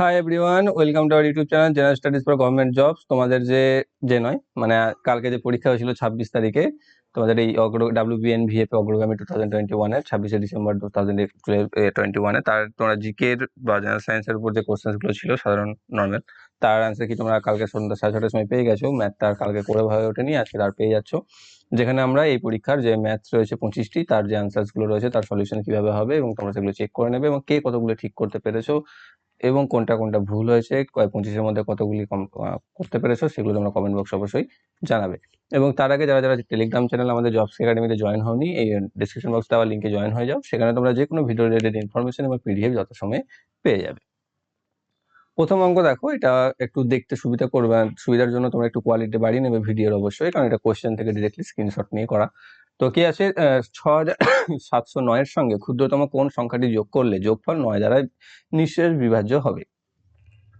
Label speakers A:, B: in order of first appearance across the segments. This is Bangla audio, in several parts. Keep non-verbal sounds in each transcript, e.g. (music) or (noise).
A: Hi everyone welcome to our YouTube channel general studies for government jobs তোমাদের যে যে নয় মানে কালকে যে পরীক্ষা হয়েছিল ছাব্বিশ তারিখে, তোমাদের এই অগ্র ডাব্লিউ বিএন ভিএফ অগ্রগামী টু থাউজেন্ড টোয়েন্টি ওয়ানের ছাব্বিশে ডিসেম্বর টু থাউজেন্ড টোয়েন্টি ওয়ানে তার তোমরা জিকের বা জেনারেল সায়েন্সের উপর যে কোশ্চেন্সগুলো ছিল, সাধারণ নর্মাল তার অ্যান্সার কি তোমরা কালকে সন্ধ্যা সাড়ে ছটার সময় পেয়ে গেছো? ম্যাথ তার কালকে করে হয়ে ওঠেনি, আজকে তার পেয়ে যাচ্ছ। যেখানে আমরা এই পরীক্ষার যে ম্যাথ রয়েছে পঁচিশটি, তার যে অ্যান্সার্সগুলো রয়েছে, তার সলিউশন কীভাবে হবে এবং তোমরা সেগুলো চেক করে নেবে এবং কে কতগুলো ঠিক করতে পেরেছ এবং কোনটা কোনটা ভুল হয়েছে পঁচিশের মধ্যে কতগুলি করতে পেরেছ সেগুলো তোমরা কমেন্ট বক্স অবশ্যই জানাবে। এবং তার আগে যারা যারা টেলিগ্রাম চ্যানেল আমাদের জবস একাডেমিতে জয়েন হওনি, এই ডিসক্রিপশন বক্স দেওয়া লিঙ্কে জয়েন হয়ে যাও। সেখানে তোমরা যে কোনো ভিডিও রিলেটেড ইনফরমেশন এবং পিডিএফ যত সময়ে পেয়ে যাবে। প্রথম অঙ্ক দেখো, এটা একটু দেখতে সুবিধা করবে, সুবিধার জন্য তোমরা একটু কোয়ালিটি বাড়িয়ে নেবে ভিডিওর অবশ্যই, কারণ এটা কোশ্চেন থেকে ডিরেক্টলি স্ক্রিনশট নিয়ে করা। তো কি আছে? ছ হাজার সাতশো নয়ের সঙ্গে ক্ষুদ্রতম কোন সংখ্যাটি যোগ করলে যোগফল নয় দ্বারা নিঃশেষ বিভাজ্য হবে?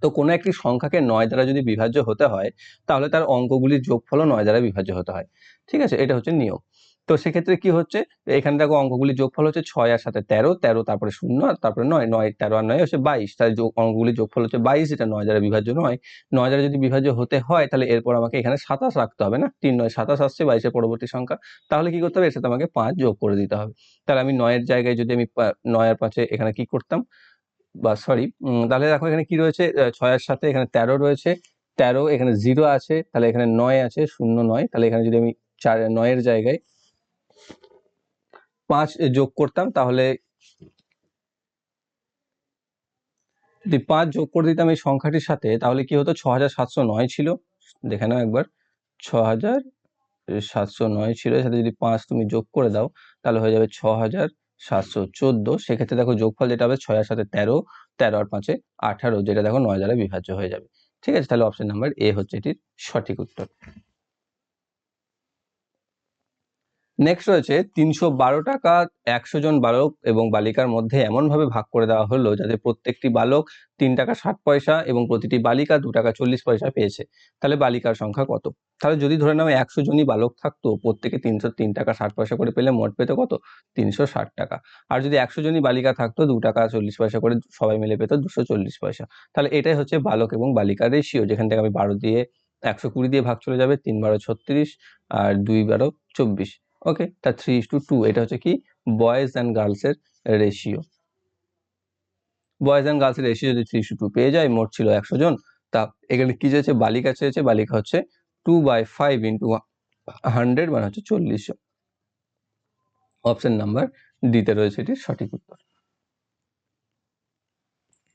A: তো কোনো একটি সংখ্যাকে নয় দ্বারা যদি বিভাজ্য হতে হয়, তাহলে তার অঙ্কগুলির যোগফলও নয় দ্বারা বিভাজ্য হতে হয়। ঠিক আছে? এটা হচ্ছে নিয়ম। তো সেক্ষেত্রে কি হচ্ছে? এখানে দেখো অঙ্কগুলির যোগফল হচ্ছে ছয় আর সাথে তেরো তেরো তারপরে শূন্য আর তারপরে নয়। নয়, তেরো আর নয় হচ্ছে বাইশ। তাহলে যোগ অঙ্কগুলির যোগফল হচ্ছে বাইশ, এটা নয় দ্বারা বিভাজ্য নয়। নয় দ্বারা যদি বিভাজ্য হতে হয়, তাহলে এরপর আমাকে এখানে সাতাশ রাখতে হবে না? তিন নয়, সাতাশ আসছে, বাইশের পরবর্তী সংখ্যা। তাহলে কি করতে হবে? এর সাথে আমাকে পাঁচ যোগ করে দিতে হবে। তাহলে আমি নয়ের জায়গায় যদি আমি নয় আর পাঁচে এখানে কি করতাম? বা সরি তাহলে দেখো এখানে কি রয়েছে? ছয়ের সাথে এখানে তেরো রয়েছে। তেরো এখানে জিরো আছে। তাহলে এখানে নয় আছে, শূন্য নয়। তাহলে এখানে যদি আমি চার, নয়ের জায়গায় পাঁচ যোগ করতাম, তাহলে যদি পাঁচ যোগ করে দিতাম এই সংখ্যাটির সাথে, তাহলে কি হতো? ছ হাজার সাতশো নয় ছিল। দেখে নাও একবার। ছ হাজার সাতশো নয় ছিল সাথে যদি পাঁচ তুমি যোগ করে দাও, তাহলে হয়ে যাবে ছ হাজার সাতশো চোদ্দ। সেক্ষেত্রে দেখো যোগফল যেটা হবে ছয় সাথে তেরো তেরো আর পাঁচে আঠারো, যেটা দেখো নয় দ্বারা বিভাজ্য হয়ে যাবে। ঠিক আছে, তাহলে অপশন নাম্বার এ হচ্ছে এটির সঠিক উত্তর। নেক্সট রয়েছে তিনশো বারো টাকা একশো জন বালক এবং বালিকার মধ্যে এমনভাবে ভাগ করে দেওয়া হলো যাতে প্রত্যেকটি বালক তিন টাকা ষাট পয়সা এবং প্রতিটি বালিকা দু টাকা চল্লিশ পয়সা পেয়েছে। তাহলে বালিকার সংখ্যা কত? তাহলে যদি ধরে নাও একশো জনই বালক থাকতো, প্রত্যেকে তিনশো তিন টাকা ষাট পয়সা করে পেলে মোট পেতো কত? তিনশো ষাট টাকা। আর যদি একশো জনই বালিকা থাকতো, দু টাকা চল্লিশ পয়সা করে সবাই মিলে পেতো দুশো চল্লিশ পয়সা। তাহলে এটাই হচ্ছে বালক এবং বালিকার রেশিও যেখান থেকে আমি বারো দিয়ে, একশো কুড়ি দিয়ে ভাগ চলে যাবে, তিন বারো ছত্রিশ আর দুই বারো চব্বিশ। ওকে তা থ্রি ইস টু টু এটা হচ্ছে কি? বয়েজ অ্যান্ড গার্লসের রেশিও বয়েজ অ্যান্ড গার্লসের রেশিও যদি থ্রি টু পেয়ে যায়, মোট ছিল একশো জন, তা এখানে কি চেয়েছে বালিকা চেয়েছে বালিকা হচ্ছে two by five into hundred মানে হচ্ছে চল্লিশ অপশন নাম্বার ডিতে রয়েছে এটির সঠিক উত্তর।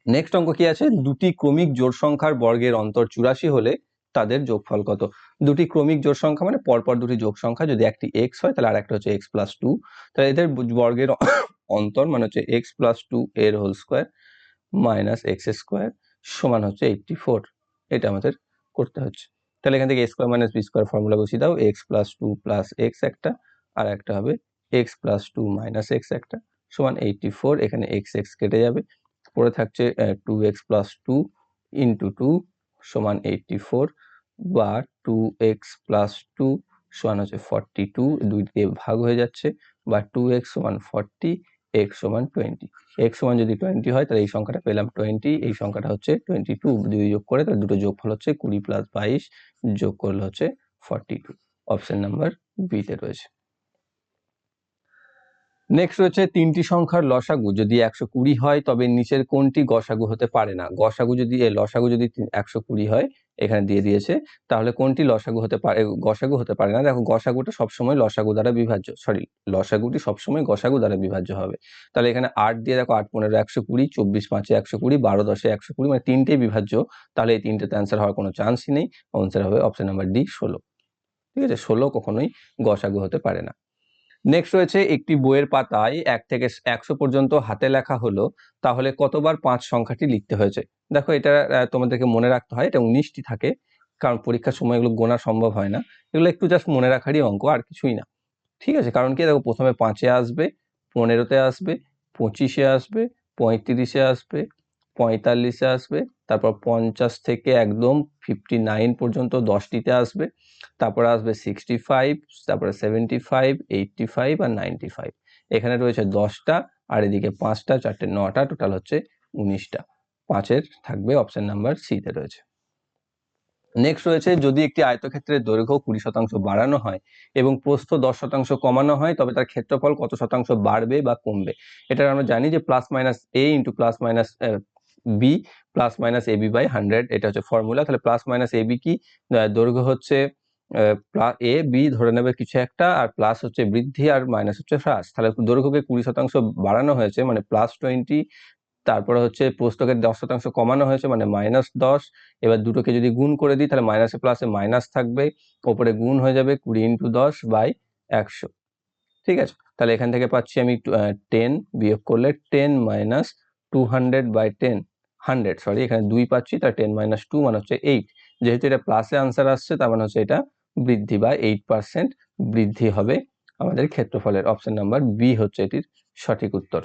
A: নেক্সট অঙ্ক কি আছে? দুটি ক্রমিক জোড় সংখ্যার বর্গের অন্তর চুরাশি হলে তাদের যোগফল কত? দুটি ক্রমিক জোড় সংখ্যা মানে পরপর দুটি যোগ সংখ্যা। যদি একটি এক্স হয়, তাহলে আরেকটা হচ্ছে এক্স প্লাস টু তাহলে এদের বর্গের অন্তর মানে হচ্ছে এক্স প্লাস টু এর whole square minus x square সমান হচ্ছে এইটটি ফোর এটা আমাদের করতে হচ্ছে। তাহলে এখান থেকে square minus b square formula বসিয়ে দাও। X plus two plus x একটা, আর একটা হবে x plus two minus x একটা সমান এইটটি ফোর এখানে এক্স এক্স কেটে যাবে। পরে থাকছে two x plus two into two সমান এইটটি ফোর বা টু এক্স প্লাস টু সমান হচ্ছে ফর্টি টু দুই দিয়ে ভাগ হয়ে যাচ্ছে, বা টু এক্স সমান ফর্টি এক্স সমান টোয়েন্টি এক্স সমান যদি টোয়েন্টি হয়, তাহলে এই সংখ্যাটা পেলাম টোয়েন্টি এই সংখ্যাটা হচ্ছে টোয়েন্টি টু দুই যোগ করে, তাহলে দুটো যোগফল হচ্ছে কুড়ি প্লাস বাইশ যোগ করলে হচ্ছে ফর্টি টু অপশন নাম্বার বিতে রয়েছে। নেক্সট রয়েছে তিনটি সংখ্যার লসাগু। যদি একশো কুড়ি হয়, তবে নিচের কোনটি গসাগু হতে পারে না? গসাগু যদি, এ লসাগু যদি একশো কুড়ি হয়, এখানে দিয়ে দিয়েছে, তাহলে কোনটি লসাগু হতে পারে গসাগু হতে পারে না? দেখো, গসাগুটা সবসময় লসাগু দ্বারা বিভাজ্য সরি লসাগুটি সবসময় গসাগু দ্বারা বিভাজ্য হবে। তাহলে এখানে আট দিয়ে দেখো, আট পনেরো একশো কুড়ি, চব্বিশ পাঁচে একশো কুড়ি, বারো দশে একশো কুড়ি মানে তিনটেই বিভাজ্য, তাহলে এই তিনটেতে অ্যান্সার হওয়ার কোনো চান্সই নেই। অ্যান্সার হবে অপশন নাম্বার ডি ষোলো। ঠিক আছে? ষোলো কখনোই গসাগু হতে পারে না। নেক্সট রয়েছে একটি বইয়ের পাতায় এক থেকে একশো পর্যন্ত হাতে লেখা হলো, তাহলে কতবার পাঁচ সংখ্যাটি লিখতে হয়েছে? দেখো এটা তোমাদেরকে মনে রাখতে হয়, এটা উনিশটি থাকে, কারণ পরীক্ষার সময় এগুলো গোনা সম্ভব হয় না। এগুলো একটু জাস্ট মনে রাখারই অঙ্ক, আর কিছুই না। ঠিক আছে, কারণ কি, দেখো প্রথমে পাঁচে আসবে, পনেরোতে আসবে, পঁচিশে আসবে, পঁয়ত্রিশে আসবে পঁয়তাল্লিশে আসবে, তারপর পঞ্চাশ থেকে একদম ফিফটি নাইন পর্যন্ত দশটিতে আসবে, তারপরে আসবে সিক্সটি ফাইভ তারপরে সেভেন্টি ফাইভ এইটটি ফাইভ আর নাইনটি ফাইভ এখানে রয়েছে দশটা আর এদিকে পাঁচটা, চারটে, নটা টোটাল হচ্ছে উনিশটা। পাঁচের থাকবে অপশন নাম্বার সিতে রয়েছে। নেক্সট রয়েছে, যদি একটি আয়তক্ষেত্রের দৈর্ঘ্য কুড়ি শতাংশ বাড়ানো হয় এবং প্রস্থ দশ শতাংশ কমানো হয়, তবে তার ক্ষেত্রফল কত শতাংশ বাড়বে বা কমবে? এটা আমরা জানি যে plus minus A into plus minus B plus minus A B by hundred এটা হচ্ছে ফর্মুলা তাহলে প্লাস মাইনাস এবি কি? দৈর্ঘ্য হচ্ছে এ বি ধরে নেবে কিছু একটা, আর প্লাস হচ্ছে বৃদ্ধি, আর মাইনাস হচ্ছে হ্রাস। তাহলে দৈর্ঘ্যকে কুড়ি শতাংশ বাড়ানো হয়েছে মানে প্লাস টোয়েন্টি তারপরে হচ্ছে প্রস্তকের দশ শতাংশ কমানো হয়েছে মানে মাইনাস দশ। এবার দুটোকে যদি গুণ করে দিই, তাহলে মাইনাসে প্লাসে মাইনাস থাকবে, ওপরে গুণ হয়ে যাবে কুড়ি ইন্টু দশ বাই একশো। ঠিক আছে? তাহলে এখান থেকে পাচ্ছি আমি টেন বিয়োগ করলে ten minus two hundred by ten hundred sorry এখানে দুই পাচ্ছি, তার টেন মাইনাস টু মানে হচ্ছে এইট যেহেতু এটা প্লাসে আনসার আসছে, তার মানে হচ্ছে এটা বৃদ্ধি বা এইট পার্সেন্ট বৃদ্ধি হবে আমাদের ক্ষেত্রফলের। অপশন নাম্বার বি হচ্ছে এটির সঠিক উত্তর।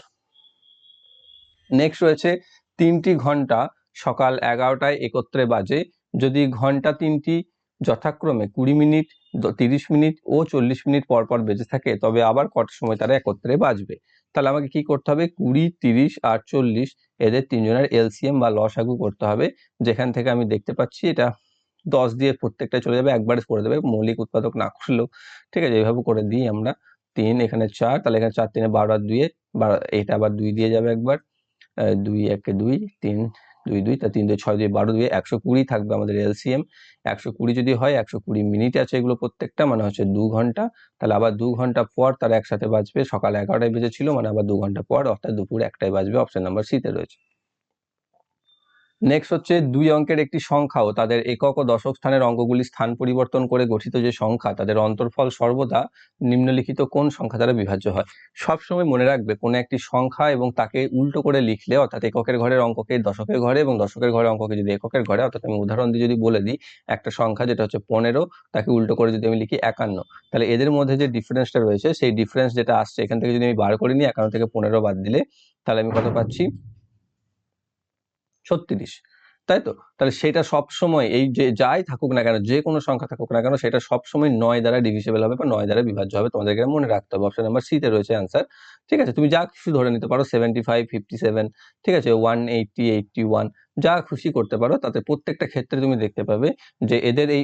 A: নেক্সট রয়েছে তিনটি ঘণ্টা সকাল এগারোটায় একত্রে বাজে। যদি ঘণ্টা তিনটি যথাক্রমে কুড়ি মিনিট তিরিশ মিনিট ও চল্লিশ মিনিট পর পর বেজে থাকে, তবে আবার কটার সময় তারা একত্রে বাজবে। তাহলে আমাকে কি করতে হবে? কুড়ি, তিরিশ আর চল্লিশ, এদের তিনজনের এলসিএম বা লসাগু করতে হবে, যেখান থেকে আমি দেখতে পাচ্ছি এটা দশ দিয়ে প্রত্যেকটা চলে যাবে, একবারে করে দেবে, মৌলিক উৎপাদক না করলেও। ঠিক আছে এইভাবে করে দিই আমরা। তিন, এখানে চার, তাহলে এখানে চার, তিনে বারো আর দুইয়ে, বারো, এটা আবার দুই দিয়ে যাবে একবার। দুই, একে দুই, তিন দুই দুই, তা তিন, দুই, ছয়, দুই, বারো, দুই, একশো কুড়ি থাকবে আমাদের এলসিএম। একশো কুড়ি যদি হয়, একশো কুড়ি মিনিট আছে এগুলো প্রত্যেকটা মানে হচ্ছে দু ঘণ্টা। তাহলে আবার দু ঘণ্টা পর তারা একসাথে বাজবে। সকাল এগারোটায় বেজেছিল মানে আবার দু ঘণ্টা পর, অর্থাৎ দুপুর একটায় বাজবে, অপশন নাম্বার সিতে রয়েছে। নেক্সট হচ্ছে দুই অঙ্কের একটি সংখ্যা ও তাদের একক ও দশক স্থানের অঙ্কগুলি স্থান পরিবর্তন করে গঠিত যে সংখ্যা, তাদের অন্তর্ফল সর্বদা নিম্নলিখিত কোন সংখ্যা দ্বারা বিভাজ্য হয়? সবসময় মনে রাখবে, কোনো একটি সংখ্যা এবং তাকে উল্টো করে লিখলে, অর্থাৎ এককের ঘরের অঙ্ককে দশকের ঘরে এবং দশকের ঘরের অঙ্ককে যদি এককের ঘরে, অর্থাৎ আমি উদাহরণ দিয়ে যদি বলে দিই, একটা সংখ্যা যেটা হচ্ছে পনেরো, তাকে উল্টো করে যদি আমি লিখি একান্ন। তাহলে এদের মধ্যে যে ডিফারেন্সটা রয়েছে, সেই ডিফারেন্স যেটা আসছে, এখান থেকে যদি আমি বার করে নিই, একান্ন থেকে পনেরো বাদ দিলে, তাহলে আমি কত পাচ্ছি? ছত্রিশ তাই তো? তাহলে সেটা সব সময় এই যে যাই থাকুক না কেন, যে কোনো সংখ্যা থাকুক না কেন, সেটা সব সময় নয় দ্বারা ডিভিসেবল হবে বা নয় দ্বারা বিভাজ্য হবে তোমাদেরকে মনে রাখতে হবে। অপশন নাম্বার সিতে রয়েছে অ্যান্সার ঠিক আছে? তুমি যা কিছু ধরে নিতে পারো সেভেন্টি ফাইভ ফিফটি সেভেন ঠিক আছে? ওয়ান এইটটি এইটটি ওয়ান যা খুশি করতে পারো, তাতে প্রত্যেকটা ক্ষেত্রে তুমি দেখতে পাবে যে এদের এই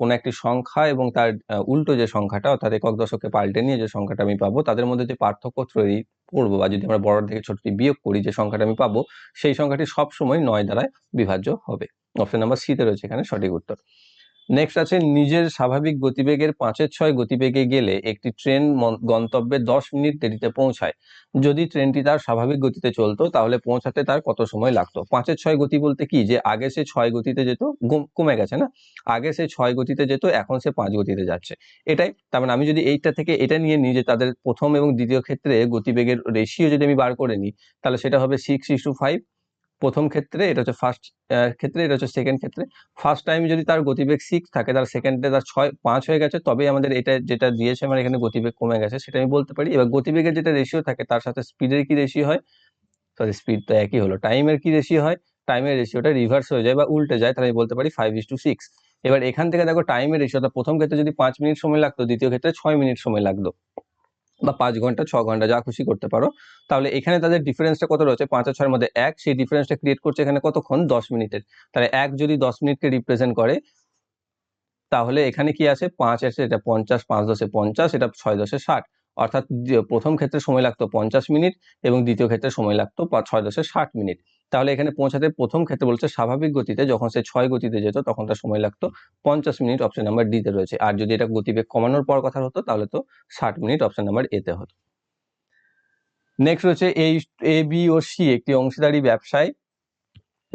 A: কোনো একটি সংখ্যা এবং তার উল্টো যে সংখ্যাটা, অর্থাৎ একক দশকে পাল্টে নিয়ে যে সংখ্যাটা আমি পাবো, তাদের মধ্যে যে পার্থক্য তৈরি করব বা যদি আমরা বড় থেকে ছোটটি বিয়োগ করি যে সংখ্যাটা আমি পাবো, সেই সংখ্যাটি সবসময় নয় দ্বারা বিভাজ্য হবে। অপশন নাম্বার সিতে রয়েছে এখানে সঠিক উত্তর। নেক্সট আছে, নিজের স্বাভাবিক গতিবেগের পাঁচের ছয় গতিবেগে গেলে একটি ট্রেন গন্তব্যে দশ মিনিট দেরিতে পৌঁছায়। যদি ট্রেনটি তার স্বাভাবিক গতিতে চলতো, তাহলে পৌঁছাতে তার কত সময় লাগতো? পাঁচের ছয় গতি বলতে কি? যে আগে সে ছয় গতিতে যেত কমে গেছে না? আগে সে ছয় গতিতে যেত, এখন সে পাঁচ গতিতে যাচ্ছে। এটাই, তার মানে আমি যদি এইটা থেকে এটা নিয়ে নিই যে তাদের প্রথম এবং দ্বিতীয় ক্ষেত্রে গতিবেগের রেশিও যদি আমি বার করে নিই, তাহলে সেটা হবে সিক্স ইস টু ফাইভ প্রথম ক্ষেত্রে, এটা হচ্ছে ফার্স্ট ক্ষেত্রে, এটা হচ্ছে সেকেন্ড ক্ষেত্রে। ফার্স্ট টাইম যদি তার গতিবেগ সিক্স থাকে তার সেকেন্ডে তার ছয়, পাঁচ হয়ে গেছে তবে আমাদের এটা যেটা দিয়েছে মানে এখানে গতিবেগ কমে গেছে, সেটা আমি বলতে পারি। এবার গতিবেগের যেটা রেশিও থাকে, তার সাথে স্পিডের কি রেশিও হয়? সরি স্পিড তো একই হলো। টাইমের কি রেশিও হয়? টাইমের রেশিওটা রিভার্স হয়ে যায় বা উল্টে যায়, তাহলে আমি বলতে পারি ফাইভ ইস টু সিক্স এবার এখান থেকে দেখো টাইমের রেশিওটা প্রথম ক্ষেত্রে যদি পাঁচ মিনিট সময় লাগতো, দ্বিতীয় ক্ষেত্রে ছয় মিনিট সময় লাগতো। বা পাঁচ ঘণ্টা, ছ ঘণ্টা, যা খুশি করতে পারো। তাহলে এখানে তাদের ডিফারেন্সটা কত রয়েছে? পাঁচ আর ছয়ের মধ্যে এক, সেই ডিফারেন্সটা ক্রিয়েট করছে এখানে কতক্ষণ? দশ মিনিটের। তাহলে এক যদি দশ মিনিটকে রিপ্রেজেন্ট করে, তাহলে এখানে কি আছে? পাঁচ আছে, এটা পঞ্চাশ, পাঁচ দশে পঞ্চাশ, এটা ছয় দশে ষাট। অর্থাৎ প্রথম ক্ষেত্রে সময় লাগতো পঞ্চাশ মিনিট এবং দ্বিতীয় ক্ষেত্রে সময় লাগতো ছয় দশে ষাট মিনিট। তাহলে এখানে পৌঁছাতে প্রথম ক্ষেত্রে বলছে স্বাভাবিক গতিতে যখন সে ছয় গতিতে যেত, তখন তার সময় লাগতো পঞ্চাশ মিনিট অপশন নাম্বার ডিতে রয়েছে। আর যদি এটা গতিবেগ কমানোর পর কথা হতো, তাহলে তো ষাট মিনিট অপশন নাম্বার এতে হতো। নেক্সট রয়েছে এই এ বি ও সি একটি অংশীদারি ব্যবসায়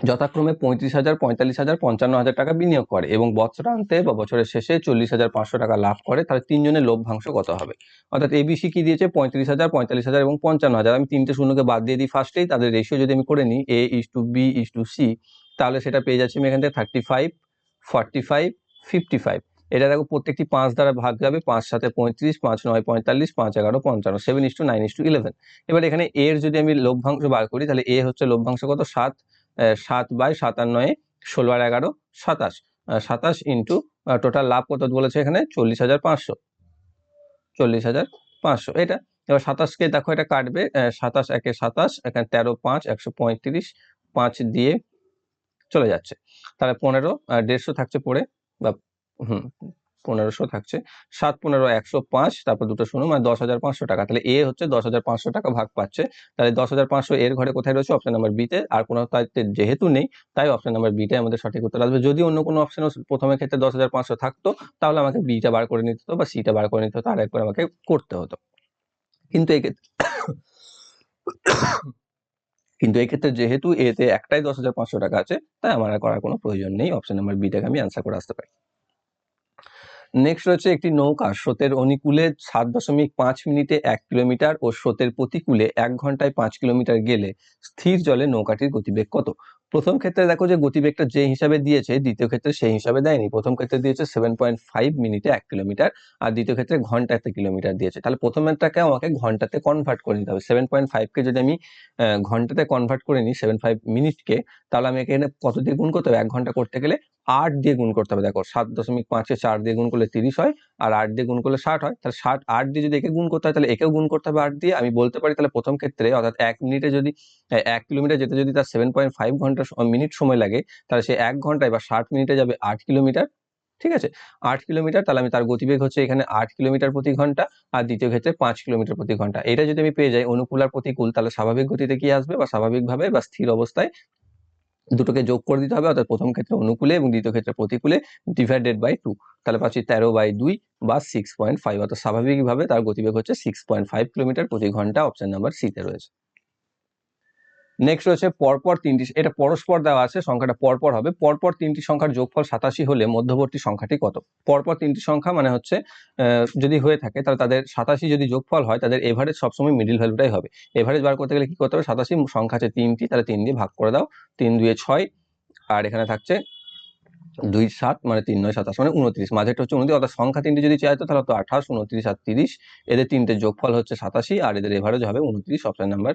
A: যথাক্রমে পঁয়ত্রিশ হাজার, পঁয়তাল্লিশ হাজার, পঞ্চান্ন হাজার টাকা বিনিয়োগ করে এবং বছরান্তে বা বছরের শেষে চল্লিশ হাজার, পাঁচশো টাকা লাভ করে, তাহলে তিনজনের লভ্যাংশ কত হবে? অর্থাৎ এবিসি কি দিয়েছে? পঁয়ত্রিশ হাজার, পঁয়তাল্লিশ হাজার এবং পঞ্চান্ন হাজার। আমি তিনটে শূন্যকে বাদ দিয়ে দিই ফার্স্টেই তাদের রেশিও যদি আমি করে নিই A is to B is to C তাহলে সেটা পেয়ে যাচ্ছি আমি এখান থেকে thirty five forty five fifty five এটা দেখো প্রত্যেকটি পাঁচ দ্বারা ভাগ যাবে, পাঁচ সাথে পঁয়ত্রিশ, পাঁচ নয়, পঁয়তাল্লিশ, পাঁচ এগারো, পঞ্চান্ন seven is to nine is to eleven এবার এখানে এর যদি আমি লভ্যাংশ বার করি, তাহলে এ হচ্ছে লভ্যাংশ কত? সাত। সাত বাই সাতান্নয়ে ষোলো আর এগারো, সাতাশ। সাতাশ ইন্টু টোটাল লাভ কত বলেছে এখানে? চল্লিশ হাজার পাঁচশো। চল্লিশ হাজার পাঁচশো। এটা? এবার সাতাশকে দেখো এটা কাটবে। সাতাশ একে সাতাশ, এখানে তেরো পাঁচ, একশো পঁয়ত্রিশ, পাঁচ দিয়ে চলে যাচ্ছে। তাহলে পনেরো দেড়শো থাকছে পড়ে, বা, হুম পনেরোশো থাকছে। সাত পনেরো একশো পাঁচ, তারপর দুটো শূন্য মানে দশ হাজার পাঁচশো টাকা। তাহলে এ হচ্ছে দশ হাজার পাঁচশো টাকা ভাগ পাচ্ছে। তাহলে দশ হাজার পাঁচশো এর ঘরে কোথায় রয়েছে? অপশন নাম্বার বিতে আর কোনো তাইতে যেহেতু নেই, তাই অপশন নাম্বার বিটাই আমাদের সঠিক উত্তর আসবে। যদি অন্য কোনো অপশন প্রথমের ক্ষেত্রে দশ হাজার পাঁচশো থাকতো, তাহলে আমাকে বিটা বার করে নিতে হতো বা সিটা বার করে নিতে হতো, আর একবার আমাকে করতে হতো। কিন্তু এই ক্ষেত্রে কিন্তু এই ক্ষেত্রে যেহেতু এতে একটাই দশ হাজার পাঁচশো টাকা আছে, তাই আমার আর করার কোনো প্রয়োজন নেই। অপশন নাম্বার বিটাকে আমি অ্যান্সার করে আসতে পারি। নেক্সট রয়েছে একটি নৌকা। স্রোতের অনুকূলে সাত দশমিক পাঁচ মিনিটে এক কিলোমিটার ও স্রোতের প্রতিকূলে এক ঘন্টায় পাঁচ কিলোমিটার গেলে স্থির জলে নৌকাটির গতিবেগ কত? প্রথম ক্ষেত্রে দেখো যে গতিবেগটা যে হিসাবে দিয়েছে, দ্বিতীয় ক্ষেত্রে সেই হিসাবে দেয়নি। প্রথম ক্ষেত্রে দিয়েছে সেভেন পয়েন্ট ফাইভ মিনিটে এক কিলোমিটার আর দ্বিতীয় ক্ষেত্রে ঘন্টাতে কিলোমিটার দিয়েছে। তাহলে প্রথমেরটাকে আমাকে ঘন্টাতে কনভার্ট করে নিতে হবে। সেভেন পয়েন্ট ফাইভকে যদি আমি ঘন্টাতে কনভার্ট করে নিই সেভেন ফাইভ মিনিটকে, তাহলে আমি এখানে কত দিয়ে গুণ করতে হবে? এক ঘণ্টা করতে গেলে আট দিয়ে গুণ করতে হবে। দেখো সাত দশমিক পাঁচে চার দিয়ে গুণ করলে তিরিশ হয় আর আট দিয়ে গুণ করলে ষাট হয়। তাহলে ষাট আট দিয়ে যদি একে গুণ করতে হয় তাহলে একেও গুণ করতে হবে আট দিয়ে। আমি বলতে পারি তাহলে প্রথম ক্ষেত্রে অর্থাৎ এক মিনিটে যদি আহ, এক কিলোমিটার যেতে যদি তার সেভেন পয়েন্ট ফাইভ ঘণ্টা মিনিট সময় লাগে তাহলে সে এক ঘন্টায় বা ষাট মিনিটে যাবে আট কিলোমিটার। ঠিক আছে? আট কিলোমিটার তাহলে আমি তার গতিবেগ হচ্ছে এখানে আট কিলোমিটার প্রতি ঘণ্টা আর দ্বিতীয় ক্ষেত্রে পাঁচ কিলোমিটার প্রতি ঘণ্টা। এটা যদি আমি পেয়ে যাই অনুকূল আর প্রতিকূল তাহলে স্বাভাবিক গতিতে কি আসবে? বা স্বাভাবিকভাবে বা স্থির অবস্থায় দুটোকে যোগ করে দিতে হবে, অর্থাৎ প্রথম ক্ষেত্রে অনুকূলে এবং দ্বিতীয় ক্ষেত্রে প্রতিকূলে ডিভাইডেড বাই টু তাহলে পাচ্ছি তেরো বাই দুই বা সিক্স পয়েন্ট ফাইভ অর্থাৎ স্বাভাবিকভাবে তার গতিবেগ হচ্ছে সিক্স পয়েন্ট ফাইভ কিলোমিটার প্রতি ঘণ্টা অপশন নাম্বার সিতে রয়েছে। নেক্সট রয়েছে পরপর তিনটি, এটা পরস্পর দেওয়া আছে, সংখ্যাটা পরপর হবে। পরপর তিনটি সংখ্যার যোগফল সাতাশি হলে মধ্যবর্তী সংখ্যাটি কত? পরপর তিনটি সংখ্যা মানে হচ্ছে যদি হয়ে থাকে তাহলে তাদের সাতাশি যদি যোগফল হয়, তাদের এভারেজ সবসময় মিডিল ভ্যালুটাই হবে। এভারেজ বার করতে গেলে কি করতে হবে? সাতাশি সংখ্যা আছে তিনটি, তাহলে তিন দিয়ে ভাগ করে দাও। তিন দুয়ে ছয়, আর এখানে থাকছে দুই সাত মানে তিন নয় সাতাশ মানে উনত্রিশ। মাঝেরটা হচ্ছে উনত্রিশ, অর্থাৎ সংখ্যা তিনটি যদি চাইতো, তাহলে তো আঠাশ, উনত্রিশ আর তিরিশ। এদের তিনটে যোগফল হচ্ছে সাতাশি, আর এদের এভারেজ হবে উনত্রিশ অপশন নাম্বার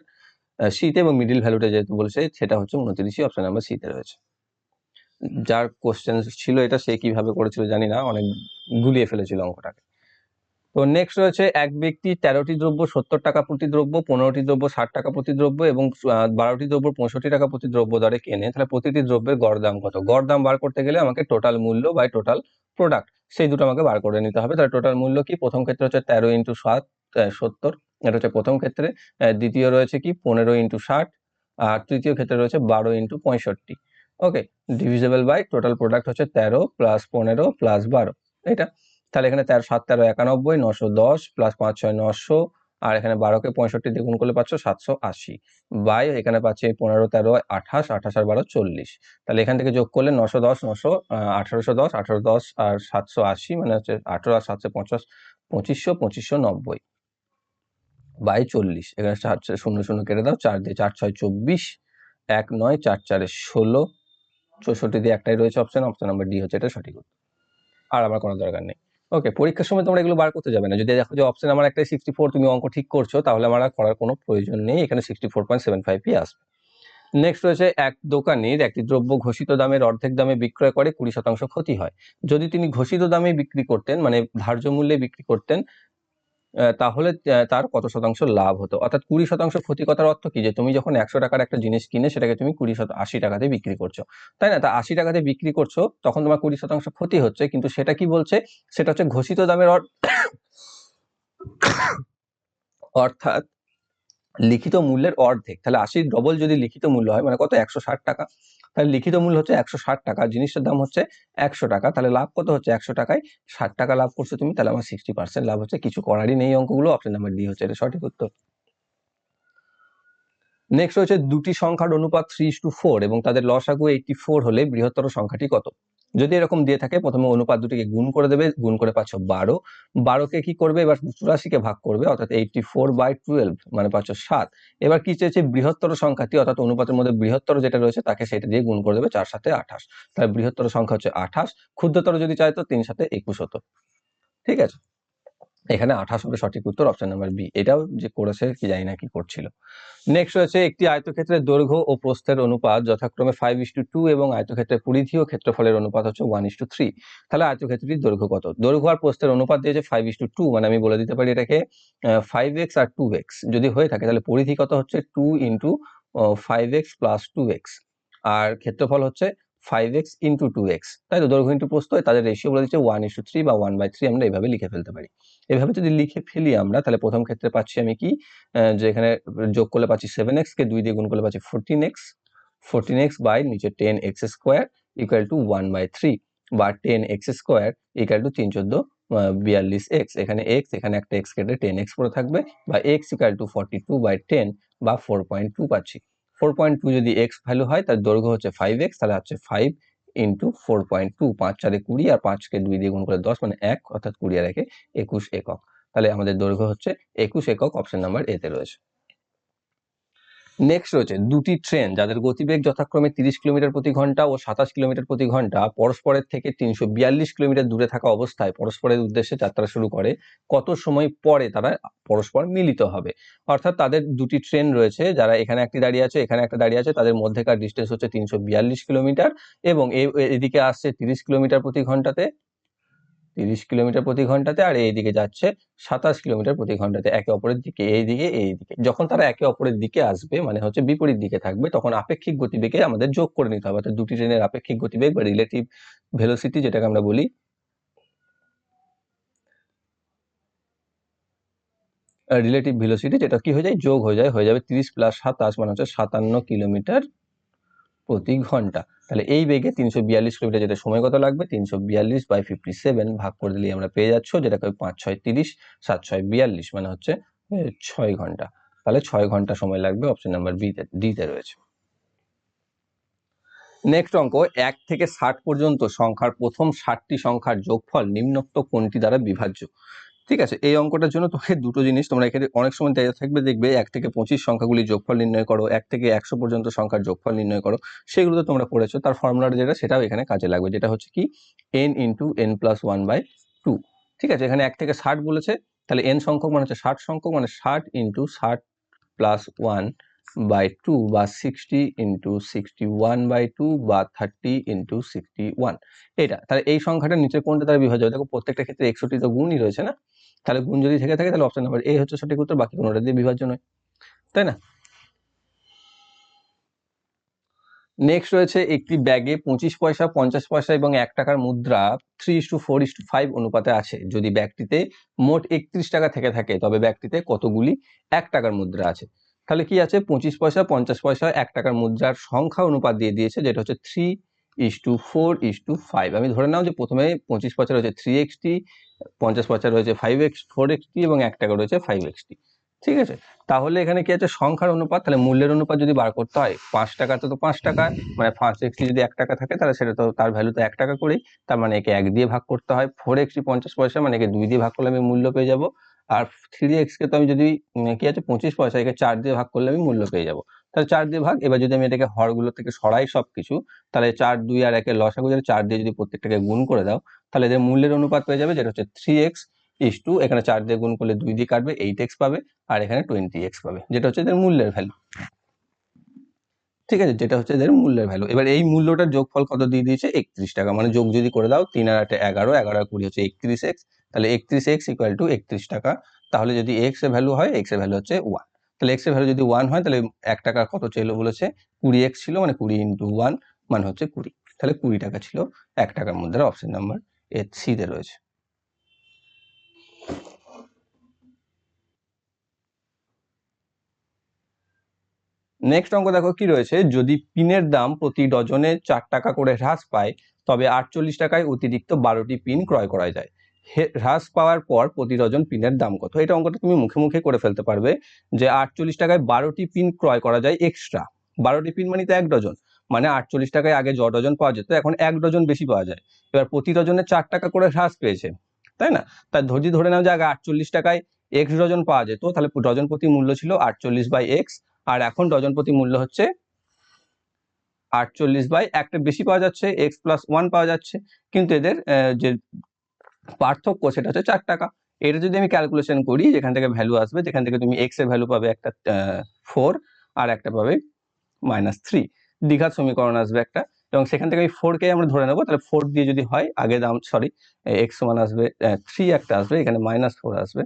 A: সিতে এবং মিডিল ভ্যালুটা যেহেতু বলছে, সেটা হচ্ছে উনত্রিশই অপশন নাম্বার সিতে রয়েছে। যার কোশ্চেন ছিল এটা, সে কীভাবে করেছিল জানি না, অনেক গুলিয়ে ফেলেছিল অঙ্কটাকে। তো নেক্সট রয়েছে, এক ব্যক্তি তেরোটি দ্রব্য, সত্তর টাকা প্রতি দ্রব্য, পনেরোটি দ্রব্য, ষাট টাকা প্রতি দ্রব্য এবং বারোটি দ্রব্য, পঁয়ষট্টি টাকা প্রতি দ্রব্য দরে কেনে, তাহলে প্রতিটি দ্রব্যের গড় দাম কত? গড় দাম বার করতে গেলে আমাকে টোটাল মূল্য বাই টোটাল প্রোডাক্ট সেই দুটো আমাকে বার করে নিতে হবে। তাহলে টোটাল মূল্য কি? প্রথম ক্ষেত্রে হচ্ছে তেরো ইন্টু সাত সত্তর এটা হচ্ছে প্রথম ক্ষেত্রে। দ্বিতীয় রয়েছে কি? পনেরো ইন্টু ষাট। আর তৃতীয় ক্ষেত্রে রয়েছে বারো ইন্টু পঁয়ষট্টি। Okay divisible by total product হচ্ছে তেরো প্লাস পনেরো প্লাস বারো। এটা? তাহলে এখানে তেরো, সাত, তেরো, একানব্বই, নশো দশ প্লাস পাঁচ, ছয়, নশো। আর এখানে বারোকে পঁয়ষট্টি দিয়ে গুণ করলে পাচ্ছ সাতশো আশি। বাই এখানে পাচ্ছি পনেরো, তেরো, আঠাশ আঠাশ আর বারো, চল্লিশ। তাহলে এখান থেকে যোগ করলে নশো দশ, নশো আঠারোশো দশ, আঠারো দশ আর সাতশো আশি মানে হচ্ছে আঠারো আর সাতশো পঞ্চাশ, পঁচিশশো পঁচিশশো নব্বই। বাই চল্লিশ। এখানে চার শূন্য শূন্য কেটে দাও, চার দিয়ে চার ছয় চব্বিশ, এক নয় চার চারে ষোলো, চৌষট্টি দিয়ে একটাই রয়েছে অপশন অপশন নাম্বার ডি হচ্ছে এটা সঠিক উত্তর। আর আমার কোনো দরকার নেই। ওকে পরীক্ষার সময় তোমরা এগুলো বার করতে যাবে না। যদি দেখো যে অপশন আমার একটাই সিক্সটি ফোর তুমি অঙ্ক ঠিক করছ, তাহলে আমার করার কোনো প্রয়োজন নেই। এখানে সিক্সটি ফোর পয়েন্ট সেভেন ফাইভই আসবে। নেক্সট রয়েছে এক দোকানের, একটি দ্রব্য ঘোষিত দামের অর্ধেক দামে বিক্রয় করে কুড়ি শতাংশ ক্ষতি হয়। যদি তিনি ঘোষিত দামে বিক্রি করতেন মানে ধার্য মূল্যে বিক্রি করতেন তাহলে তার কত শতাংশ লাভ হতো? অর্থাৎ কুড়ি শতাংশ ক্ষতি কথার অর্থ কি? যে তুমি যখন একশো টাকার একটা জিনিস কিনে সেটাকে তুমি কুড়ি শত, আশি টাকাতে বিক্রি করছ। তাই না? তা আশি টাকাতে বিক্রি করছ, তখন তোমার কুড়ি শতাংশ ক্ষতি হচ্ছে, কিন্তু সেটা কি বলছে? সেটা হচ্ছে ঘোষিত দামের অর- (coughs) অর্থাৎ লিখিত মূল্যের অর্ধেক, তাহলে আশির ডবল যদি লিখিত মূল্য হয় মানে কত? একশো ষাট টাকা। তাহলে লিখিত মূল্য হচ্ছে একশো ষাট টাকা জিনিসটার দাম হচ্ছে একশো টাকা। তাহলে লাভ কত হচ্ছে? একশো টাকায় ষাট টাকা লাভ করছ তুমি, তাহলে আমার সিক্সটি পার্সেন্ট লাভ হচ্ছে। কিছু করারই নেই অঙ্কগুলো অপশন নাম্বার ডি হচ্ছে এটা সঠিক উত্তর। নেক্সট হচ্ছে দুটি সংখ্যার অনুপাত থ্রি টু ফোর এবং তাদের লসাগু এইটটি ফোর হলে বৃহত্তর সংখ্যাটি কত? যদি এরকম দিয়ে থাকে, প্রথমে অনুপাত দুটিকে গুণ করে দেবে, গুণ করে পাচ্ছ বারো। বারোকে কি করবে? এবার চুরাশিকে ভাগ করবে, অর্থাৎ এইটটি ফোর বাই টুয়েলভ মানে পাচ্ছ সাত। এবার কি চেয়েছে? বৃহত্তর সংখ্যাটি, অর্থাৎ অনুপাতের মধ্যে বৃহত্তর যেটা রয়েছে, তাকে সেটা দিয়ে গুণ করে দেবে, চার সাথে আঠাশ। তাহলে বৃহত্তর সংখ্যা হচ্ছে আঠাশ, ক্ষুদ্রতর যদি চাইতো, তিন সাথে একুশ হতো। ঠিক আছে? এখানে আঠাশ হবে সঠিক উত্তর অপশন নাম্বার বি এটাও যে করেছে, কি জানি না কি করছিল। নেক্সট রয়েছে একটি আয়তক্ষেত্রের দৈর্ঘ্য ও প্রস্থের অনুপাত, যথাক্রমে ফাইভ ইস টু টু এবং আয়তক্ষেত্রের পরিধি ও ক্ষেত্রফলের অনুপাত হচ্ছে ওয়ান ইস টু থ্রি তাহলে আয়তক্ষেত্রটির দৈর্ঘ্য কত? দৈর্ঘ্য আর প্রস্থের অনুপাত দিয়েছে ফাইভ ইস টু টু মানে আমি বলে দিতে পারি এটাকে ফাইভ এক্স আর টু এক্স যদি হয়ে থাকে, তাহলে পরিধি কত হচ্ছে? Two into five x plus two x আর ক্ষেত্রফল হচ্ছে five x into two x তাই তো? দৈর্ঘ্য ইন্টু প্রস্থ, তাদের রেশিও বলে দিচ্ছে ওয়ান ইস্টু থ্রি বা ওয়ান বাই থ্রি আমরা এভাবে লিখে ফেলতে পারি। এভাবে যদি লিখে ফেলি আমরা, তাহলে প্রথম ক্ষেত্রে পাচ্ছি আমি কি? যে এখানে যোগ করলে পাচ্ছি সেভেন এক্স কে দুই দিয়ে গুণ করলে পাচ্ছি fourteen x fourteen x by নিচে ten x square equal to one by three বা ten x square equal to তিন চোদ্দ বিয়াল্লিশ এক্স এখানে এক্স এখানে একটা এক্স কেটে টেন এক্স পরে থাকবে বা x equal to forty two by ten বা ফোর পয়েন্ট টু পাচ্ছি। ফোর পয়েন্ট টু যদি এক্স ভ্যালু হয়, তার দৈর্ঘ্য হচ্ছে ফাইভ এক্স তাহলে হচ্ছে five into four point two পাঁচ চারে কুড়ি আর পাঁচকে দুই দিয়ে গুণ করে দশ মানে এক, অর্থাৎ কুড়ি আর একে একুশ একক। তাহলে আমাদের দৈর্ঘ্য হচ্ছে একুশ একক অপশন নাম্বার এতে রয়েছে। নেক্সট রয়েছে দুটি ট্রেন যাদের গতিবেগ যথাক্রমে তিরিশ কিলোমিটার প্রতি ঘণ্টা ও সাতাশ কিলোমিটার প্রতি ঘণ্টা পরস্পরের থেকে তিনশো বিয়াল্লিশ কিলোমিটার দূরে থাকা অবস্থায় পরস্পরের উদ্দেশ্যে যাত্রা শুরু করে। কত সময় পরে তারা পরস্পর মিলিত হবে? অর্থাৎ তাদের দুটি ট্রেন রয়েছে, যারা এখানে একটি দাঁড়িয়ে আছে, এখানে একটা দাঁড়িয়ে আছে, তাদের মধ্যেকার ডিস্টেন্স হচ্ছে তিনশো বিয়াল্লিশ কিলোমিটার এবং এদিকে আসছে তিরিশ কিলোমিটার প্রতি ঘন্টাতে। তিরিশ কিলোমিটার প্রতি ঘন্টাতে আর এইদিকে যাচ্ছে সাতাশ কিলোমিটার প্রতি ঘন্টাতে, একে অপরের দিকে এইদিকে এইদিকে যখন তারা একে অপরের দিকে আসবে মানে হচ্ছে বিপরীত দিকে থাকবে, তখন আপেক্ষিক গতিবেগে আমাদের যোগ করে নিতে হবে। অর্থাৎ দুটি ট্রেনের আপেক্ষিক গতিবেগ বা রিলেটিভ ভেলোসিটি যেটাকে আমরা বলি রিলেটিভ ভেলোসিটি যেটা কি হয়ে যায়? যোগ হয়ে যায়, হয়ে যাবে তিরিশ প্লাস সাতাশ মানে হচ্ছে সাতান্ন কিলোমিটার প্রতি ঘণ্টা। তাহলে এই বেগে তিনশো বিয়াল্লিশ কিলোমিটার যেটা সময় কত লাগবে? তিনশো বিয়াল্লিশ বাই ফিফটি সেভেন ভাগ করে দিলেই আমরা পেয়ে যাচ্ছ, যেটাকে পাঁচ, ছয়, তিরিশ, সাত, ছয়, বিয়াল্লিশ মানে হচ্ছে ছয় ঘণ্টা। তাহলে ছয় ঘণ্টা সময় লাগবে অপশন নাম্বার বিতে ডিতে রয়েছে। নেক্সট অঙ্ক, এক থেকে ষাট পর্যন্ত সংখ্যার প্রথম ষাটটি সংখ্যার যোগফল নিম্নোক্ত কোনটি দ্বারা বিভাজ্য? ঠিক আছে, এই অঙ্কটার জন্য তোমাকে দুটো জিনিস তোমরা এখানে অনেক সময় দেওয়া থাকবে, দেখবে এক থেকে পঁচিশ সংখ্যাগুলি যোগফল নির্ণয় করো, এক থেকে একশো পর্যন্ত সংখ্যার যোগফল নির্ণয় করো, সেগুলো তো তোমরা পড়েছো, তার ফর্মুলাটা যেটা সেটাও এখানে কাজে লাগবে, যেটা হচ্ছে কি n into n plus one by two ঠিক আছে, এখানে এক থেকে ষাট বলেছে, তাহলে এন সংখ্যক মানে হচ্ছে ষাট সংখ্যক মানে ষাট ইন্টু ষাট প্লাস ওয়ান বাই টু বা sixty into sixty one by two বা থার্টি ইন্টু সিক্সটি ওয়ান এটা তাহলে এই সংখ্যাটা নিচে কোনটা তারা বিভাজ্য? দেখো, প্রত্যেকটা ক্ষেত্রে একষট্টি তো গুণই রয়েছে না তাহলে গুণ যদি থেকে থাকে তাহলে অপশন নাম্বার এ হচ্ছে সঠিক উত্তর, বাকি কোনোটা দিয়ে বিভাজ্য নয়। তাই না? নেক্সট রয়েছে একটি ব্যাগে পঁচিশ পয়সা, পঞ্চাশ পয়সা এবং এক টাকার মুদ্রা three is to four is to five অনুপাতে আছে। যদি ব্যাগটিতে মোট একত্রিশ টাকা থেকে থাকে, তবে ব্যাগটিতে কতগুলি? এক টাকার মুদ্রা আছে। তাহলে কি আছে? পঁচিশ পয়সা, পঞ্চাশ পয়সা, এক টাকার মুদ্রার সংখ্যা অনুপাত দিয়ে দিয়েছে, যেটা হচ্ছে three is to four is to five আমি ধরে নাও যে প্রথমে পঁচিশ পয়সা রয়েছে থ্রি এক্স টি পঞ্চাশ পয়সা রয়েছে ফাইভ এক্স ফোর এক্স টি এবং এক টাকা রয়েছে ফাইভ এক্স টি ঠিক আছে? তাহলে এখানে কি আছে? সংখ্যার অনুপাত। তাহলে মূল্যের অনুপাত যদি বার করতে হয়, পাঁচ টাকাতে তো পাঁচ টাকা। মানে পাঁচ এক্সটি যদি এক টাকা থাকে, তাহলে সেটা তো তার ভ্যালু তো এক টাকা করেই। তার মানে একে এক দিয়ে ভাগ করতে হয়। ফোর এক্সটি পঞ্চাশ পয়সা মানে একে দুই দিয়ে ভাগ করলে আমি মূল্য পেয়ে যাব। আর থ্রি এক্সকে তো আমি যদি কি আছে? পঁচিশ পয়সা, একে চার দিয়ে ভাগ করলে আমি মূল্য পেয়ে যাব। তাহলে চার দিয়ে ভাগ, এবার যদি আমি এটাকে হরগুলো থেকে সরাই সব কিছু তাহলে চার দুই আর একে লসাগু যদি চার দিয়ে যদি প্রত্যেকটাকে গুণ করে দাও, তাহলে এদের মূল্যের অনুপাত পেয়ে যাবে যেটা হচ্ছে থ্রি এক্স ইস টু এখানে চার দিয়ে গুণ করলে দুই দিয়ে কাটবে এইট এক্স পাবে, আর এখানে টোয়েন্টি এক্স পাবে, যেটা হচ্ছে এদের মূল্যের ভ্যালু ঠিক আছে, যেটা হচ্ছে এদের মূল্যের ভ্যালু এবার এই মূল্যটার যোগফল কত দিয়ে দিয়েছে? একত্রিশ টাকা মানে যোগ যদি করে দাও, তিন আর আটে এগারো এগারো আর কুড়ি হচ্ছে একত্রিশ এক্স তাহলে একত্রিশ এক্স ইকুয়াল টু একত্রিশ টাকা। তাহলে যদি এক্সের ভ্যালু হয় এক্সের ভ্যালু হচ্ছে ওয়ান তাহলে এক্সের ভ্যালু যদি ওয়ান হয়, তাহলে এক টাকা কত ছিল বলেছে? কুড়ি এক্স ছিল মানে কুড়ি ইন্টু ওয়ান মানে হচ্ছে কুড়ি। তাহলে কুড়ি টাকা ছিল এক টাকার মধ্যে। অপশন নাম্বার এ সিতে রয়েছে। নেক্সট অঙ্ক দেখো কি রয়েছে? যদি পিনের দাম প্রতি ডজনে চার টাকা করে হ্রাস পায়, তবে আটচল্লিশ টাকায় অতিরিক্ত বারোটি পিন ক্রয় করা যায়। হ্রাস পাওয়ার পর প্রতি ডজন পিনের দাম কত? এটা অঙ্কটা তুমি মুখে মুখে করে ফেলতে পারবে যে আটচল্লিশ টাকায় বারোটি পিন ক্রয় করা যায় এক্সট্রা বারোটি পিন মানে তো এক ডজন মানে আটচল্লিশ টাকায় আগে জ ডজন পাওয়া যেত, এখন এক ডজন বেশি পাওয়া যায়। এবার প্রতি ডজনে চার টাকা করে হ্রাস পেয়েছে, তাই না? তাই ধৈর্য ধরে নাও যে আগে আটচল্লিশ টাকায় এক্স ডজন পাওয়া যেত, তাহলে ডজন প্রতি মূল্য ছিল আটচল্লিশ বাই এক্স আর এখন ডজন প্রতি মূল্য হচ্ছে আটচল্লিশ বাই, একটা বেশি পাওয়া যাচ্ছে এক্স প্লাস ওয়ান পাওয়া যাচ্ছে। কিন্তু এদের যে পার্থক্য সেটা হচ্ছে চার টাকা। এটা যদি আমি ক্যালকুলেশন করি, যেখান থেকে ভ্যালু আসবে, যেখান থেকে তুমি এক্সের ভ্যালু পাবে একটা ফোর আর একটা পাবে মাইনাস থ্রি দীঘার সমীকরণ আসবে একটা এবং সেখান থেকে আমি ফোর কে আমরা ধরে নেব, তাহলে ফোর দিয়ে যদি হয়, আগে দাম সরি এক্স ওয়ান আসবে থ্রি একটা আসবে, এখানে মাইনাস ফোর আসবে।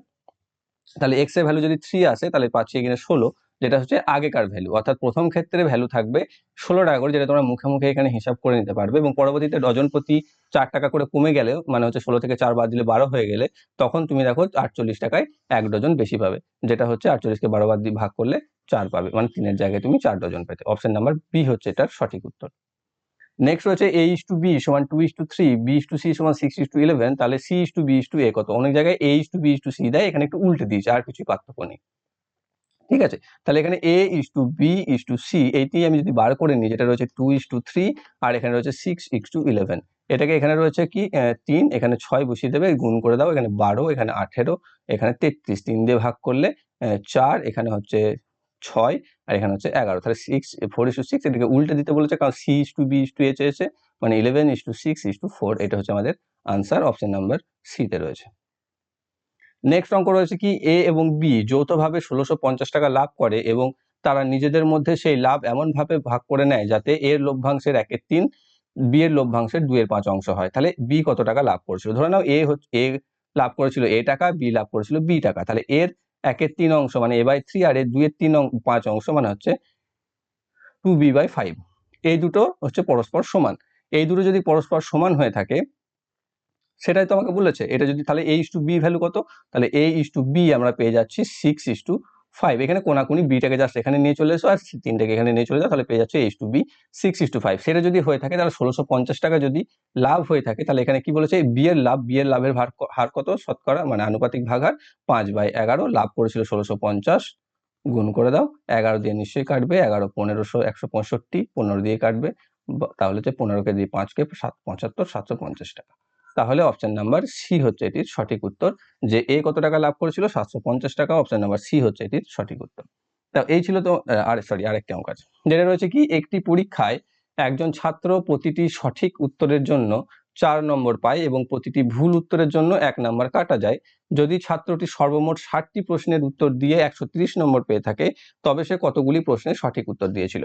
A: তাহলে এক্সের ভ্যালু যদি থ্রি আসে, তাহলে পাচ্ছি এখানে ষোলো। যেটা হচ্ছে আগেকার ভ্যালু অর্থাৎ প্রথম ক্ষেত্রে ভ্যালু থাকবে ষোলো টাকা করে, যেটা তোমরা মুখে মুখে এখানে হিসাব করে নিতে পারবে এবং পরবর্তীতে ডজন প্রতি চার টাকা করে কমে গেলে মানে হচ্ছে ষোলো থেকে চার বাদ দিলে বারো হয়ে গেলে, তখন তুমি দেখো আটচল্লিশ টাকায় এক ডজন বেশি পাবে, যেটা হচ্ছে আটচল্লিশকে বারো বাদ দিয়ে ভাগ করলে চার পাবে মানে তিনের জায়গায় তুমি চার ডজন পেতে। অপশন নাম্বার বি হচ্ছে এটার সঠিক উত্তর। নেক্সট রয়েছে এ ইস টু বি সমান two is to three B is to C সমান সিক্স ইস টু ইলেভেন তাহলে C is to B is to A কত? অনেক জায়গায় A is to B is to C দেয়, এখানে একটু উল্টে দিয়েছে, আর কিছুই পার্থক্য নেই। ঠিক আছে? তাহলে এখানে A is to B is to C এইটি আমি যদি বার করে নিই, যেটা রয়েছে টু ইস টু থ্রি আর এখানে রয়েছে সিক্স ইস টু ইলেভেন এটাকে এখানে রয়েছে কি? তিন, এখানে ছয় বসিয়ে দেবে, গুণ করে দাও, এখানে বারো, এখানে আঠেরো, এখানে তেত্রিশ। তিন দিয়ে ভাগ করলে চার, এখানে হচ্ছে ছয় আর এখানে হচ্ছে এগারো। তাহলে six four is to six এটাকে উল্টে দিতে বলেছে, কারণ C is to B is to A চেয়েছে মানে eleven is to six is to four এটা হচ্ছে আমাদের আনসার অপশন নাম্বার সিতে রয়েছে। নেক্সট অঙ্ক রয়েছে কি? এ এবং বি যৌথভাবে ষোলোশো পঞ্চাশ টাকা লাভ করে এবং তারা নিজেদের মধ্যে সেই লাভ এমন ভাবে ভাগ করে নেয় যাতে এর লভ্যাংশের একের তিন বি এর লভ্যাংশের দুইয়ের পাঁচ অংশ হয়। তাহলে বি কত টাকা লাভ করেছিল? ধরে নাও এ এ লাভ করেছিল এ টাকা বি লাভ করেছিল বি টাকা। তাহলে এর একের তিন অংশ মানে এ বাই থ্রি আর এর দুইয়ের তিন পাঁচ অংশ মানে হচ্ছে টু বি বাই ফাইভ এই দুটো হচ্ছে পরস্পর সমান। এই দুটো যদি পরস্পর সমান হয়ে থাকে সেটাই তো আমাকে বলেছে। এটা যদি তাহলে A is to B value কত? তাহলে এ ইস টু বি আমরা পেয়ে যাচ্ছি সিক্স ইস টু ফাইভ এখানে কোনাকুনি বিটাকে জাস্ট এখানে নিয়ে চলে এসো আর তিনটাকে এখানে নিয়ে চলে যাও, তাহলে পেয়ে যাচ্ছে H two B six is two five সেটা যদি হয়ে থাকে তাহলে ষোলোশো পঞ্চাশ টাকা যদি লাভ হয়ে থাকে, তাহলে এখানে কি বলেছে? বি এর লাভ বিয়ের লাভের ভার হার কত? শতকরা মানে আনুপাতিক ভাগ হার পাঁচ বাই এগারো। লাভ করেছিল ষোলোশো পঞ্চাশ, গুণ করে দাও, এগারো দিয়ে নিশ্চয়ই কাটবে, এগারো পনেরোশো, একশো পঁয়ষট্টি, পনেরো দিয়ে কাটবে তাহলে হচ্ছে পনেরোকে দিয়ে পাঁচকে সাত, পঁচাত্তর, সাতশো পঞ্চাশ টাকা। তাহলে অপশন নাম্বার সি হচ্ছে এটির সঠিক উত্তর। যে এ কত টাকা লাভ করেছিল? সাতশো পঞ্চাশ টাকা। অপশন নাম্বার সি হচ্ছে এটির সঠিক উত্তর। তা এই ছিল তো আর সরি আরেকটি অঙ্ক আছে যেটা রয়েছে কি? একটি পরীক্ষায় একজন ছাত্র প্রতিটি সঠিক উত্তরের জন্য চার নম্বর পায় এবং প্রতিটি ভুল উত্তরের জন্য এক নম্বর কাটা যায়। যদি ছাত্রটি সর্বমোট ষাটটি প্রশ্নের উত্তর দিয়ে একশো ত্রিশ নম্বর পেয়ে থাকে, তবে সে কতগুলি প্রশ্নের সঠিক উত্তর দিয়েছিল?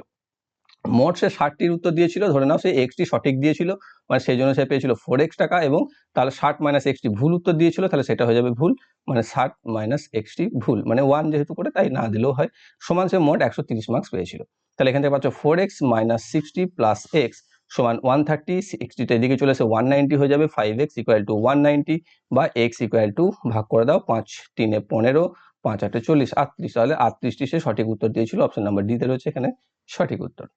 A: মোট সে ষাটটির উত্তর দিয়েছিল, ধরে নাও সে এক্সটি সঠিক দিয়েছিল মানে সেই জন্য সে পেয়েছিল ফোর এক্স টাকা এবং তাহলে ষাট মাইনাস এক্সটি ভুল উত্তর দিয়েছিল, তাহলে সেটা হয়ে যাবে ভুল মানে ষাট মাইনাস এক্সটি ভুল মানে ওয়ান যেহেতু করে তাই না দিলেও হয়, সমান সে মোট একশো তিরিশ মার্কস পেয়েছিল। তাহলে এখান থেকে পাচ্ছ four x minus sixty plus x সমান ওয়ান থার্টি সিক্সটিটা এদিকে চলে এসে ওয়ান নাইনটি হয়ে যাবে five x equal to one ninety বা এক্স ইকুয়াল টু ভাগ করে দাও পাঁচ, তিনে পনেরো, পাঁচ আটে চল্লিশ, আটত্রিশ, তাহলে আটত্রিশটি সে সঠিক উত্তর দিয়েছিল অপশন নাম্বার ডিতে রয়েছে এখানে সঠিক উত্তর।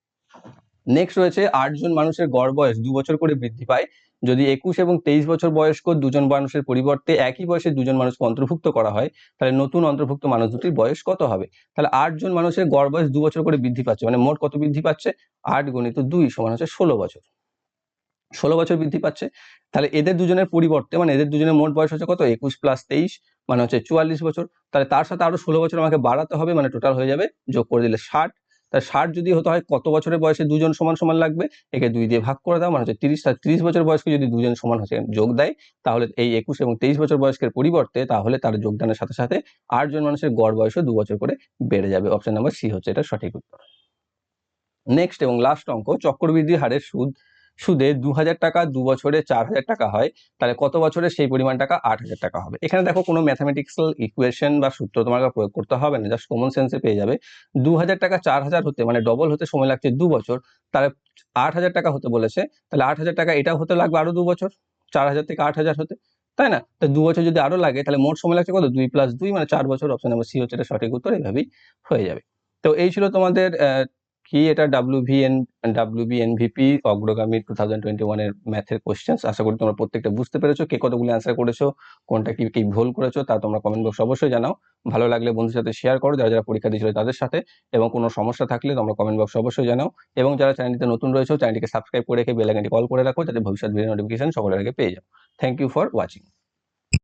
A: নেক্সট রয়েছে আটজন মানুষের গড় বয়স দু বছর করে বৃদ্ধি পায়। যদি একুশ এবং তেইশ বছর বয়স্ক দুজন মানুষের পরিবর্তে একই বয়সে দুজন মানুষকে অন্তর্ভুক্ত করা হয়, তাহলে নতুন অন্তর্ভুক্ত মানুষ দুটির বয়স কত হবে? তাহলে আটজন মানুষের গড় বয়স দু বছর করে বৃদ্ধি পাচ্ছে মানে মোট কত বৃদ্ধি পাচ্ছে? আট গণিত দুই সমান হচ্ছে ষোলো বছর। ষোলো বছর বৃদ্ধি পাচ্ছে, তাহলে এদের দুজনের পরিবর্তে মানে এদের দুজনের মোট বয়স হচ্ছে কত? একুশ প্লাস তেইশ মানে হচ্ছে চুয়াল্লিশ বছর। তাহলে তার সাথে আরও ষোলো বছর আমাকে বাড়াতে হবে মানে টোটাল হয়ে যাবে, যোগ করে দিলে ষাট। তার ষাট যদি হতে হয়, কত বছরের বয়সে দুজন সমান সমান লাগবে? একে দুই দিয়ে ভাগ করে দাও মানে হচ্ছে তিরিশ তার তিরিশ বছর বয়সকে যদি দুজন সমান হচ্ছে যোগ দেয়, তাহলে এই একুশ এবং তেইশ বছর বয়স্কের পরিবর্তে তাহলে তার যোগদানের সাথে সাথে আটজন মানুষের গড় বয়সও দু বছর করে বেড়ে যাবে। অপশন নাম্বার সি হচ্ছে এটা সঠিক উত্তর। নেক্সট এবং লাস্ট অঙ্ক, চক্রবৃদ্ধি হারের সুদ সুদে দু হাজার টাকা, দু বছরে চার হাজার টাকা হয়, তাহলে কত বছরে সেই পরিমাণ টাকা আট হাজার টাকা হবে? এখানে দেখো কোনো ম্যাথামেটিক্যাল ইকুয়েশন বা সূত্র তোমাকে প্রয়োগ করতে হবে না জাস্ট কমন সেন্সে পেয়ে যাবে। দু হাজার টাকা চার হাজার হতে মানে ডবল হতে সময় লাগছে দু বছর, তাহলে আট হাজার টাকা হতে বলেছে, তাহলে আট হাজার টাকা এটাও হতে লাগবে আরও দু বছর চার হাজার থেকে আট হাজার হতে, তাই না? তো দু বছর যদি আরও লাগে, তাহলে মোট সময় লাগছে কত? দুই প্লাস দুই মানে চার বছর অপশন নাম্বার সি হচ্ছে সঠিক উত্তর, এইভাবেই হয়ে যাবে। তো এই ছিল তোমাদের কি এটা W V N W B NVP অগ্রগামী টু থাউজেন্ড টোয়েন্টি ওয়ানের ম্যাথের কোশ্চেন্স আশা করি তোমরা প্রত্যেকটা বুঝতে পেরেছ, কে কতগুলি অ্যান্সার করেছ, কোনটা কি কি ভুল করেছ, তা তোমরা কমেন্ট বক্সে অবশ্যই জানাও। ভালো লাগলে বন্ধুদের সাথে শেয়ার করো, যারা যারা পরীক্ষা দিয়েছিল তাদের সাথে। এবং কোনো সমস্যা থাকলে তোমরা কমেন্ট বক্সে অবশ্যই জানাও। এবং যারা চ্যানেলটিতে নতুন রয়েছে চ্যানেলটিকে সাবস্ক্রাইব করে রেখে বেল আইকনটি কল করে রাখো, যাতে ভবিষ্যৎ ভিডিও নোটিফিকেশন সকলের আগে পেয়ে যাও। Thank you for watching